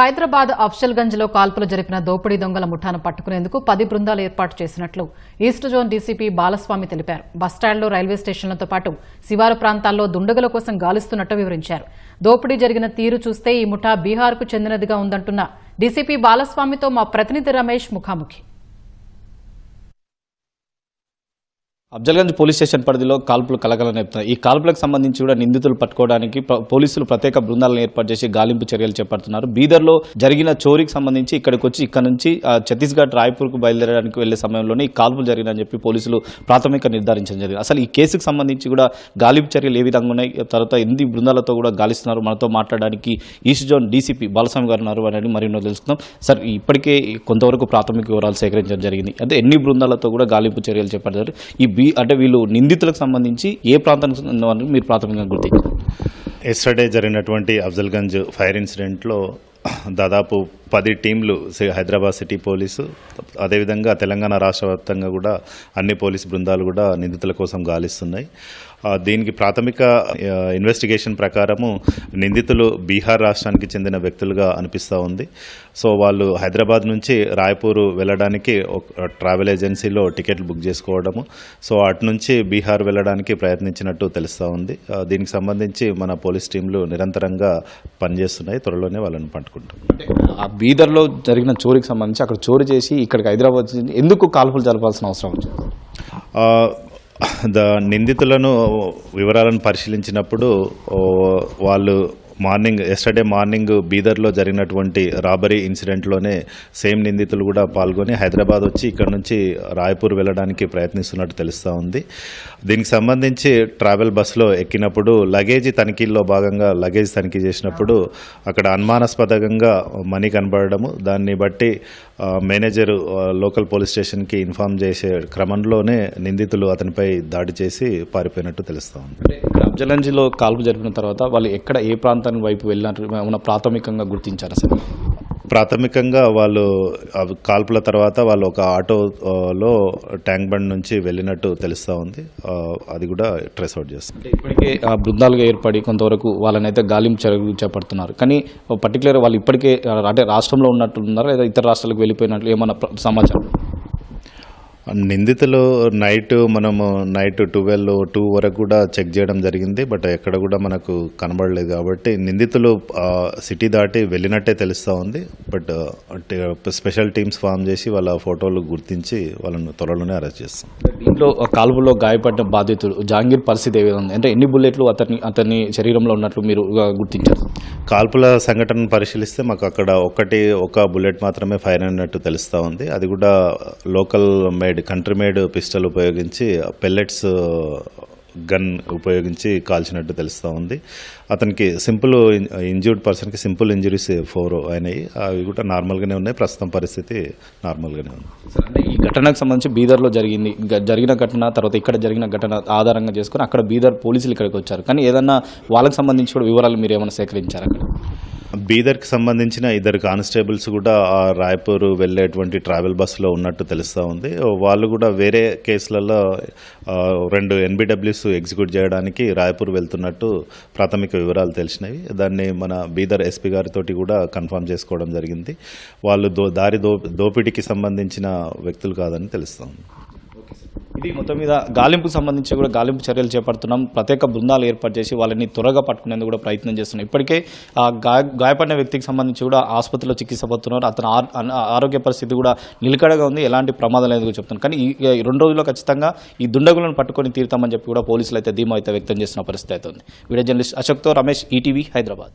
హైదరాబాద్ అఫ్షల్గంజ్లో కాల్పులు జరిపిన దోపిడీ దొంగల ముఠాను పట్టుకునేందుకు పది బృందాలు ఏర్పాటు చేసినట్లు ఈస్ట్ జోన్ డీసీపీ బాలస్వామి తెలిపారు. బస్టాండ్లు రైల్వే స్టేషన్లతో పాటు శివారు ప్రాంతాల్లో దుండగుల కోసం గాలిస్తున్నట్టు వివరించారు. దోపిడీ జరిగిన తీరు చూస్తే ఈ ముఠా బీహార్కు చెందినదిగా ఉందంటున్న డీసీపీ బాలస్వామితో మా ప్రతినిధి రమేష్ ముఖాముఖి. అఫ్జల్గంజ్ పోలీస్ స్టేషన్ పరిధిలో కాల్పులు కలగల నేపుతాయి ఈ కాల్పులకు సంబంధించి కూడా నిందితులు పట్టుకోవడానికి పోలీసులు ప్రత్యేక బృందాలను ఏర్పాటు చేసి గాలింపు చర్యలు చేపడుతున్నారు. బీదర్లో జరిగిన చోరీకి సంబంధించి ఇక్కడికి వచ్చి ఇక్కడ నుంచి ఛత్తీస్గఢ్ రాయ్పూర్కు బయలుదేరడానికి వెళ్ళే సమయంలోనే ఈ కాల్పులు జరిగినని చెప్పి పోలీసులు ప్రాథమిక నిర్ధారించడం జరిగింది. అసలు ఈ కేసుకు సంబంధించి కూడా గాలింపు చర్యలు ఏ విధంగా ఉన్నాయి? తర్వాత ఎన్ని బృందాలతో కూడా గాలిస్తున్నారు? మనతో మాట్లాడడానికి ఈస్ట్ జోన్ డీసీపీ బాలస్వామి గారు ఉన్నారు అని మరిన్నో తెలుసుకుందాం. సార్ ఇప్పటికే కొంతవరకు ప్రాథమిక వివరాలు సేకరించడం జరిగింది. అంటే ఎన్ని బృందాలతో కూడా గాలింపు చర్యలు చేపట్టారు? ఈ అంటే వీళ్ళు నిందితులకు సంబంధించి ఏ ప్రాంతానికి మీరు ప్రాథమికంగా గుర్తించారు ఎస్టర్డే జరిగినటువంటి అఫ్జల్గంజ్ ఫైర్ ఇన్సిడెంట్లో దాదాపు పది టీంలు హైదరాబాద్ సిటీ పోలీసు అదేవిధంగా తెలంగాణ రాష్ట్ర వ్యాప్తంగా కూడా అన్ని పోలీస్ బృందాలు కూడా నిందితుల కోసం గాలిస్తున్నాయి. దీనికి ప్రాథమిక ఇన్వెస్టిగేషన్ ప్రకారము నిందితులు బీహార్ రాష్ట్రానికి చెందిన వ్యక్తులుగా అనిపిస్తూ ఉంది. సో వాళ్ళు హైదరాబాద్ నుంచి రాయపూరు వెళ్ళడానికి ఒక ట్రావెల్ ఏజెన్సీలో టికెట్లు బుక్ చేసుకోవడము. సో అటు నుంచి బీహార్ వెళ్ళడానికి ప్రయత్నించినట్టు తెలుస్తూ ఉంది. దీనికి సంబంధించి మన పోలీస్ టీంలు నిరంతరంగా పనిచేస్తున్నాయి. త్వరలోనే వాళ్ళని పట్టుకుంటాం. బీదర్లో జరిగిన చోరీకి సంబంధించి అక్కడ చోరీ చేసి ఇక్కడికి హైదరాబాద్ ఎందుకు కాల్పులు జరపాల్సిన అవసరం వచ్చింది ద నిందితులను వివరాలను పరిశీలించినప్పుడు వాళ్ళు మార్నింగ్ ఎస్టర్డే మార్నింగ్ బీదర్లో జరిగినటువంటి రాబరీ ఇన్సిడెంట్లోనే సేమ్ నిందితులు కూడా పాల్గొని హైదరాబాద్ వచ్చి ఇక్కడ నుంచి రాయపూర్ వెళ్ళడానికి ప్రయత్నిస్తున్నట్టు తెలుస్తూ ఉంది. దీనికి సంబంధించి ట్రావెల్ బస్సులో ఎక్కినప్పుడు లగేజీ తనిఖీల్లో భాగంగా లగేజ్ తనిఖీ చేసినప్పుడు అక్కడ అనుమానాస్పదంగా మనీ కనబడము దాన్ని బట్టి మేనేజర్ లోకల్ పోలీస్ స్టేషన్కి ఇన్ఫార్మ్ చేసే క్రమంలోనే నిందితులు అతనిపై దాడి చేసి పారిపోయినట్టు తెలుస్తా ఉంది అంటే కాల్పు జరిపిన తర్వాత వాళ్ళు ఎక్కడ ఏ ప్రాంతానికి వైపు వెళ్ళినట్టు ఏమైనా ప్రాథమికంగా గుర్తించారా సార్? ప్రాథమికంగా వాళ్ళు కాల్పుల తర్వాత వాళ్ళు ఒక ఆటోలో ట్యాంక్ బండ్ నుంచి వెళ్ళినట్టు తెలుస్తూ ఉంది. అది కూడా ట్రేస్ అవుట్ చేస్తుంది. ఇప్పటికే ఆ బృందాలుగా ఏర్పడి కొంతవరకు వాళ్ళనైతే గాలింపు చర్యలు చేపడుతున్నారు కానీ పర్టికులర్ వాళ్ళు ఇప్పటికే అంటే రాష్ట్రంలో ఉన్నట్టున్నారా లేదా ఇతర రాష్ట్రాలకు వెళ్ళిపోయినట్లు ఏమన్నా సమాచారం? నిందితులు నైట్ మనము నైట్ ట్వెల్వ్ టూ వరకు కూడా చెక్ చేయడం జరిగింది బట్ ఎక్కడ కూడా మనకు కనబడలేదు కాబట్టి నిందితులు సిటీ దాటి వెళ్ళినట్టే తెలుస్తూ ఉంది. బట్ స్పెషల్ టీమ్స్ ఫామ్ చేసి వాళ్ళ ఫోటోలు గుర్తించి వాళ్ళను త్వరలోనే అరెస్ట్ చేస్తాం. దీంట్లో కాల్పులో గాయపడిన బాధితుడు జహాంగీర్ పరిస్థితి ఏ విధంగా అంటే ఎన్ని బుల్లెట్లు అతని అతని శరీరంలో ఉన్నట్లు మీరు గుర్తించారు? కాల్పుల సంఘటనను పరిశీలిస్తే మాకు అక్కడ ఒకటి ఒక బుల్లెట్ మాత్రమే ఫైర్ అయినట్టు తెలుస్తూ ఉంది. అది కూడా local made country made pistol ఉపయోగించి పెల్లెట్స్ గన్ ఉపయోగించి కాల్చినట్టు తెలుస్తూ ఉంది. అతనికి సింపుల్ ఇంజ్యూర్డ్ పర్సన్కి సింపుల్ ఇంజురీస్ ఫోర్ అయినాయి. అవి కూడా నార్మల్గానే ఉన్నాయి. ప్రస్తుతం పరిస్థితి నార్మల్గానే ఉంది. అంటే ఈ ఘటనకు సంబంధించి బీదర్లో జరిగింది జరిగిన ఘటన తర్వాత ఇక్కడ జరిగిన ఘటన ఆధారంగా చేసుకుని అక్కడ బీదర్ పోలీసులు ఇక్కడికి వచ్చారు. కానీ ఏదన్నా వాళ్ళకి సంబంధించి కూడా వివరాలు మీరు ఏమైనా సేకరించారు? అక్కడ బీదర్కి సంబంధించిన ఇద్దరు కానిస్టేబుల్స్ కూడా ఆ రాయపూర్ వెళ్ళేటువంటి ట్రావెల్ బస్సులో ఉన్నట్టు తెలుస్తూ ఉంది. వాళ్ళు కూడా వేరే కేసులలో రెండు ఎన్బిడబ్ల్యూస్ ఎగ్జిక్యూట్ చేయడానికి రాయపూర్ వెళ్తున్నట్టు ప్రాథమిక వివరాలు తెలిసినవి. దాన్ని మన బీదర్ ఎస్పీ గారితో కూడా కన్ఫర్మ్ చేసుకోవడం జరిగింది. వాళ్ళు దో దారి దో దోపిడీకి సంబంధించిన వ్యక్తులు కాదని తెలుస్తుంది ఇది మొత్తం మీద గాలింపుకు సంబంధించి కూడా గాలింపు చర్యలు చేపడుతున్నాం. ప్రత్యేక బృందాలు ఏర్పాటు చేసి వాళ్ళని త్వరగా పట్టుకునేందుకు కూడా ప్రయత్నం చేస్తున్నాం. ఇప్పటికే ఆ గాయపడిన వ్యక్తికి సంబంధించి కూడా ఆసుపత్రిలో చికిత్స పొందుతున్నారు. అతని ఆరోగ్య పరిస్థితి కూడా నిలకడగా ఉంది. ఎలాంటి ప్రమాదం లేదు చెప్తున్నాను కానీ ఈ ఈ రెండు రోజుల్లో ఖచ్చితంగా ఈ దుండగులను పట్టుకొని తీరుతామని చెప్పి కూడా పోలీసులు అయితే ధీమా అయితే వ్యక్తం చేస్తున్న పరిస్థితి అవుతుంది వీడియో జర్నలిస్ట్ అశోక్తో రమేష్ ఈటీవీ హైదరాబాద్.